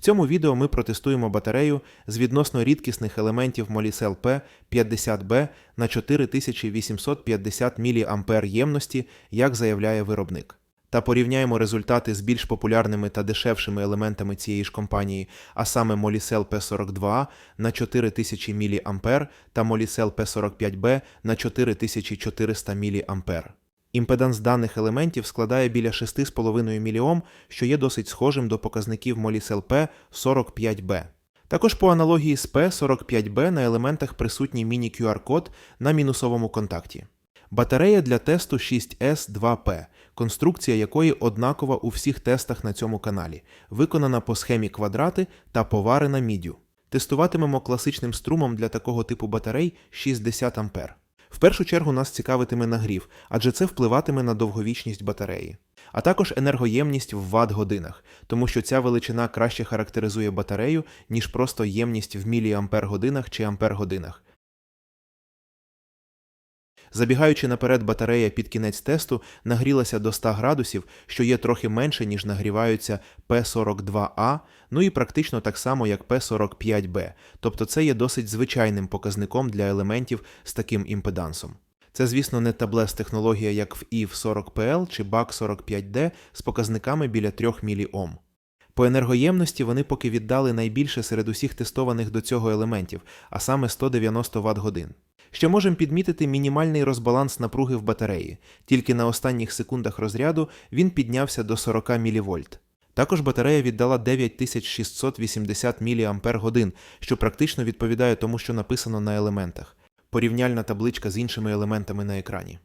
В цьому відео ми протестуємо батарею з відносно рідкісних елементів Molicel P 50B на 4850 мА ємності, як заявляє виробник. Та порівняємо результати з більш популярними та дешевшими елементами цієї ж компанії, а саме Molicel P42 на 4000 мА та Molicel P45B на 4400 мА. Імпеданс даних елементів складає біля 6,5 мОм, що є досить схожим до показників Molicel P 45B. Також по аналогії з P45B на елементах присутній міні-QR-код на мінусовому контакті. Батарея для тесту 6S2P, конструкція якої однакова у всіх тестах на цьому каналі, виконана по схемі квадрати та поварена міддю. Тестуватимемо класичним струмом для такого типу батарей 60 А. Першу чергу нас цікавитиме нагрів, адже це впливатиме на довговічність батареї, а також енергоємність в ватт-годинах, тому що ця величина краще характеризує батарею, ніж просто ємність в міліампер-годинах чи ампер-годинах. Забігаючи наперед, батарея під кінець тесту нагрілася до 100 градусів, що є трохи менше, ніж нагріваються P42A, ну і практично так само, як P45B, тобто це є досить звичайним показником для елементів з таким імпедансом. Це, звісно, не таблес технологія, як в EV40PL чи BAC45D з показниками біля 3 мільйом. По енергоємності вони поки віддали найбільше серед усіх тестованих до цього елементів, а саме 190 Вт годин. Ще можемо підмітити мінімальний розбаланс напруги в батареї. Тільки на останніх секундах розряду він піднявся до 40 мВ. Також батарея віддала 9680 мАч, що практично відповідає тому, що написано на елементах. Порівняльна табличка з іншими елементами на екрані.